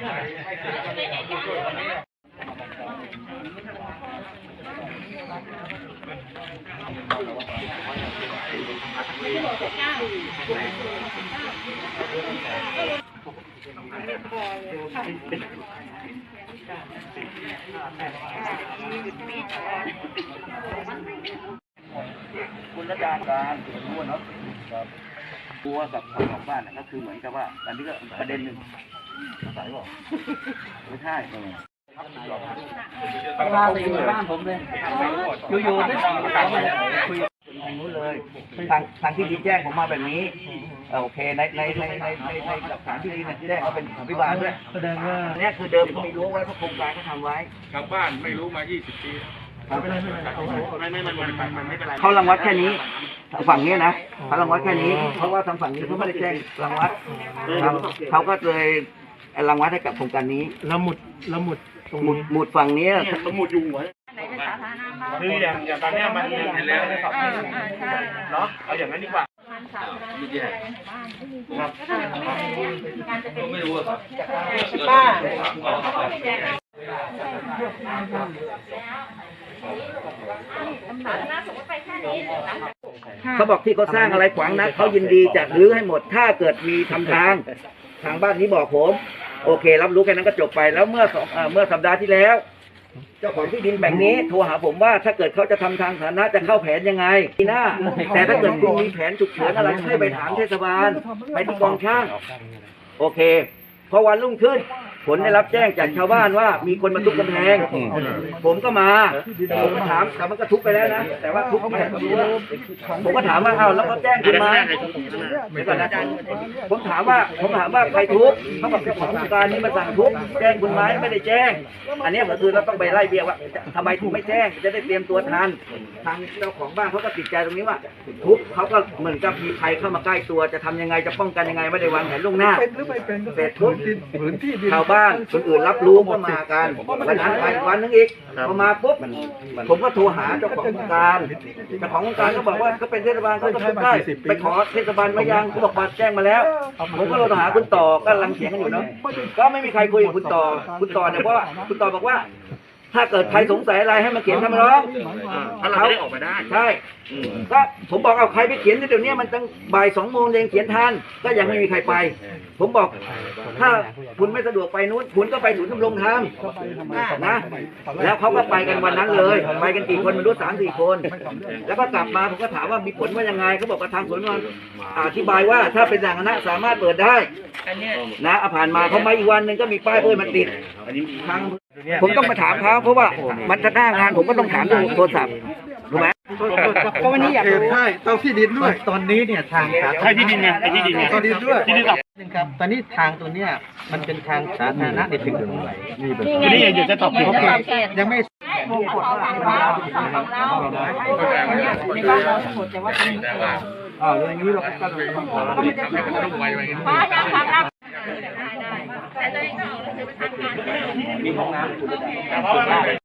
คุณระดาการรู้เนาะกลัวกับทางของบ้านน่ะก็คือเหมือนกับว่า อันนี้ก็ประเด็นหนึ่ง สายบอกไม่ใช่เออมาอยู่บ้านผมเลย อยู่ๆได้คุยทางนู้นเลยทางทางที่ดีแจ้งผมมาแบบนี้เออโอเคในในในในในในหลักฐานที่ดีเนี่ยแจ้งเขาเป็นอภิบาลด้วยแสดงว่าอันเนี้ยคือเดิมเขาไม่รู้ไว้เพราะโครงการเขาทำไว้ชาวบ้านไม่รู้มา 20 ปีไม่ไม่มันมันมันไม่เป็นไรเขารังวัดแค่นี้ทางฝั่งนี้นะเขารังวัดแค่นี้ เพราะว่าทางฝั่งนี้เขาไม่ได้แจ้งรังวัดครับเขาก็เลย รังวัดให้กับโครงการนี้ละหมุดละหมุดตรงหมุดนี้หมุดฝั่งนี้สมุดยุงไว้คืออย่างอย่างตอนเนี้ยมันมันเห็นแล้วเนาะเอาอย่างนั้นดีกว่าเขาบอกที่เขาสร้างอะไรขวางนะเขายินดีจะรื้อให้หมดถ้าเกิดมีทำทาง ทางบ้านนี้บอกผม โอเค รับรู้แค่นั้นก็จบไปแล้วเมื่อสองเอ่อเมื่อสัปดาห์ที่แล้ว เจ้าของที่ดินแบ่งนี้โทรหาผมว่าถ้าเกิดเขาจะทำทางสาธารณะจะเข้าแผนยังไงปีหน้า แต่ถ้าเกิดคุณมีแผนฉุกเฉินอะไรให้ไปถามเทศบาลไปที่กองช่าง โอเค พอวันรุ่งขึ้น ผลได้รับแจ้งจากชาวบ้านว่ามีคนมาทุบกำแพงผมก็มา ผมก็ถามแต่มันก็ทุบไปแล้วนะ แต่ว่าทุบไม่ให้ผมรู้ว่าผมก็ถามว่าเอ้าแล้วเขาแจ้งคุณมาเดี๋ยวก่อนนะผมถามว่าผมถามว่าใครทุบเขาบอกเจ้าของโครงการนี้มาสั่งทุบแจ้งคุณไหมไม่ได้แจ้ง อันนี้ก็คือเราต้องไปไล่เบี้ยว่าทำไมถึงไม่แจ้งจะได้เตรียมตัวทันทางเจ้าของบ้านเขาก็ติดใจตรงนี้ว่า ทุบเขาก็เหมือนกับมีใครเข้ามาใกล้ตัวจะทำยังไงจะป้องกันยังไงไม่ได้วางแผนล่วงหน้า เป็นหรือไม่เป็นก็เสร็จปุ๊บ พื้นที่ดินชาวบ้านคนอื่นรับรู้ก็มากันวันนั้นไปอีกวันนึงอีกพอมาปุ๊บผมก็โทรหาเจ้าของโครงการเจ้าของโครงการก็บอกว่าเขาเป็นเทศบาลเขาก็ทุบได้ไปขอเทศบาลมายังเขาบอกมาแจ้งมาแล้วผมก็โทรหาคุณต่อก็กำลังเถียงกันอยู่เนาะก็ไม่มีใครคุยกับคุณต่อ คุณต่อเนี่ยเพราะว่าคุณต่อบอกว่า ถ้าเกิดใครสงสัยอะไรให้มาเขียนคำร้อง ถ้าเราไม่ได้ออกมาได้ใช่ก็ผมบอกเอาใครไปเขียนเดี๋ยวนี้มันตั้งบ่ายสองโมงเองเขียนทันก็ยังไม่มีใครไป ผมบอก ถ้าคุณไม่สะดวกไปนู้นคุณก็ไปศูนย์ดำรงธรรมนะ แล้วเขาก็ไปกันวันนั้นเลย ไปกันกี่คนไม่รู้สามสี่คน แล้วก็กลับมาผมก็ถามว่ามีผลว่ายังไงเขาบอกว่าทางสวนมันอธิบายว่าถ้าเป็นอย่างนั้นสามารถเปิดได้นะเอาผ่านมาเขามาอีกวันหนึ่งก็มีป้ายเพิ่มมาติดทาง ผมต้องมาถามเขาเพราะว่ามันจะหน้างานผมก็ต้องถามดูโทรศัพท์รู้ไหมก็วันนี้อยากรู้ใช่ต้องที่ดินด้วย ตอนนี้เนี่ยทางใช่ที่ดินไงไอ้ที่ดินไงตอนดินด้วยที่ดินกับนึงครับ ตอนนี้ทางตัวเนี้ยมันเป็นทางสาธารณะเด็ดถึงตรงไหนนี่เป็นนี่ไงเดี๋ยวจะตอบโอเคยังไม่อ่าเรื่องนี้เราก็ต้องป้ายังฟังรับ มีห้องน้ำ